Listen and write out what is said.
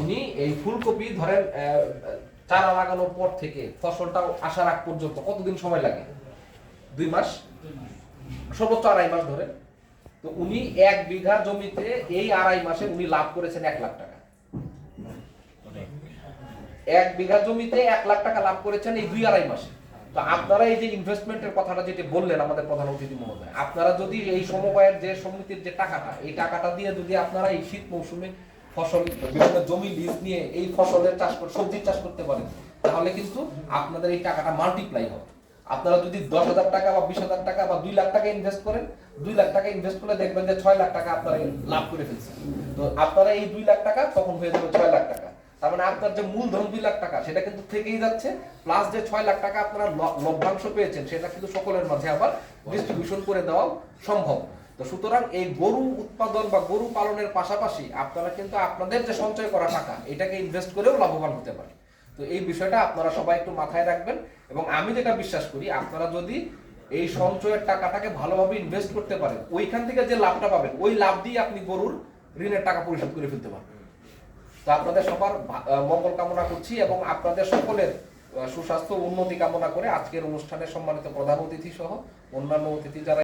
উনি এই ফুলকপি ধরেন চারা লাগানোর পর থেকে ফসলটা আসার আগ পর্যন্ত কতদিন সময় লাগে? দুই মাস? সর্বোচ্চ আড়াই মাস ধরে তো উনি এক বিঘা জমিতে এই আড়াই মাসে উনি লাভ করেছেন এক লাখ টাকা। এক বিঘা জমিতে এক লাখ টাকা লাভ করেছেন এই দুই আড়াই মাসে। তো আপনারা এই যে ইনভেস্টমেন্টের কথাটা যেটা বললেন আমাদের প্রধান অতিথি মহোদয়, আপনারা যদি এই সমবায়ের যে সমিতির যে টাকাটা, এই টাকাটা দিয়ে যদি আপনারা এই শীত মৌসুমে ফসল, বিভিন্ন জমি লিজ নিয়ে এই ফসলের চাষ করে, সবজির চাষ করতে পারেন, তাহলে কিন্তু আপনাদের এই টাকাটা মাল্টিপ্লাই হবে। আপনারা যদি দশ হাজার টাকা বা বিশ হাজার টাকা বা দুই লাখ টাকা ইনভেস্ট করেন, দুই লাখ টাকা ইনভেস্ট করলে দেখবেন যে ছয় লাখ টাকা আপনারা লাভ করে ফেলছেন। তো আপনারা এই দুই লাখ টাকা তখন হয়ে যাবে ছয় লাখ টাকা। তার মানে আপনার যে মূলধন দুই লাখ টাকা, সেটা কিন্তু থেকেই যাচ্ছে প্লাস যে ছয় লাখ টাকা আপনারা লভ্যাংশ পেয়েছেন, সেটা কিন্তু সকলের মাঝে আবার ডিস্ট্রিবিউশন করে দেওয়া সম্ভব। তো সুতরাং এই গরু উৎপাদন বা গরু পালনের পাশাপাশি আপনারা কিন্তু আপনাদের যে সঞ্চয় করা টাকা, এটাকে ইনভেস্ট করেও লাভবান হতে পারে তো এই বিষয়টা আপনারা সবাই একটু মাথায় রাখবেন এবং আমি যেটা বিশ্বাস করি, আপনারা যদি এই সঞ্চয়ের টাকাটাকে ভালোভাবে ইনভেস্ট করতে পারেন, ওইখান থেকে যে লাভটা পাবেন, ওই লাভ দিয়ে আপনি গরুর ঋণের টাকা পরিশোধ করে ফেলতে পারবেন। তো আপনাদের সবার মঙ্গল কামনা করছি এবং আপনাদের সকলের সুস্বাস্থ্য, উন্নতি কামনা করে আজকের অনুষ্ঠানে সম্মানিত প্রধান অতিথি সহ অন্যান্য অতিথি যারা